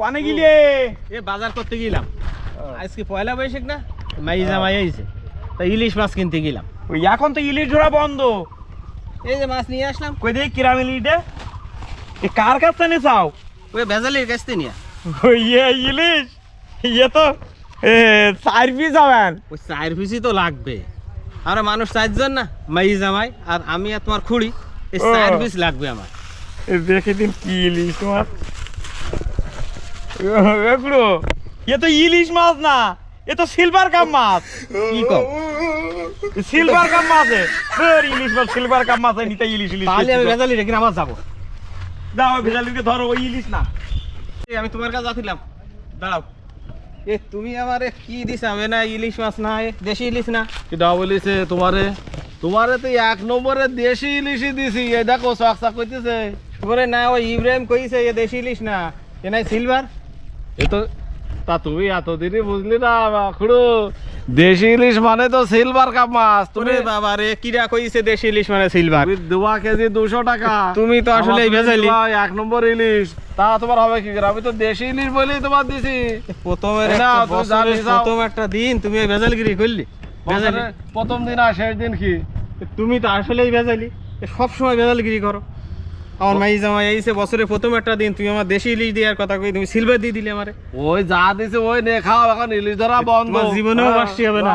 কনে গিলে। এ বাজার করতে গেলাম। আজকে পয়লা বৈশাখ না? মাই জামাই আইছে। তা ইলিশ মাছ কিনতে গেলাম। ওই এখন তো ইলিশ ধরা বন্ধ। এই যে মাছ নিয়ে আসলাম। কই দেখি কিরাম ইলিশে এ কার কাছ থেকে চাও? ওই ভেজালির কাছ থেকে নিয়ে ওই ইয়ে ইলিশ। ইয়ে তো চার পিস হবেন ওই চার পিসি তো লাগবে। আর মানুষ চারজন না? মাই জামাই আর আমি আর তোমার খুঁড়ি। এই। চার পিস লাগবে আমার। দেখে দিন কি ইলিশ তোমার এগুলো এ তো ইলিশ মাছ না এ তো সিলভার কাপ মাছ। কি সিলভার কাপ মাছ এ। ইলিশ মাছ সিলভার কাপ মাছ নিতে ইলিশ ইলিশ তাহলে আমি ভেজালি রেখে যাব। দাও ভেজালিকে ধরো ওই ইলিশ না। আমি তোমার কাছে যাচ্ছিলাম। দাঁড়াও। এ তুমি আমারে কি দিছ? আমি না ইলিশ মাছ না এ দেশি ইলিশ না। কিটা বলিছে তোমারে? তোমারে তো এক নম্বরে দেশি ইলিশই দিছি। এই দেখো চাকচা কইতেছে ওরে না ওই ইব্রাহিম কইছে এ দেশি ইলিশ না। এ নাই সিলভার এ তো তা তুমি এতদিনই বুঝলি না খুড়ো দেশি ইলিশ মানে তো সিলভার কাপ মাছ। তুমি বাবা রে কিরা কইছে দেশি ইলিশ মানে সিলভার দুয়া কেজি দুশো টাকা। তুমি তো আসলে ভেজালি। এক নম্বর ইলিশ। তা তোমার হবে কি করে? আমি তো দেশি ইলিশ বলেই তোমার দিছি। প্রথমের। প্রথম একটা দিন তুমি ভেজালগিরি করলি। প্রথম দিন আর শেষ দিন কি? তুমি তো আসলেই ভেজালি। সব সময় ভেজালগিরি করো। আমার মাই জামাই আইছে বছরে প্রথম একটা দিন তুমি আমার দেশি ইলিশ দেওয়ার কথা কই তুমি সিলভার দিয়ে দিলে আমারে। ওই যা দিছে ওই নে খাও এখন ইলিশ ধরা বন্ধ। জীবনেও হ্যাঁ, বাসি হবে না।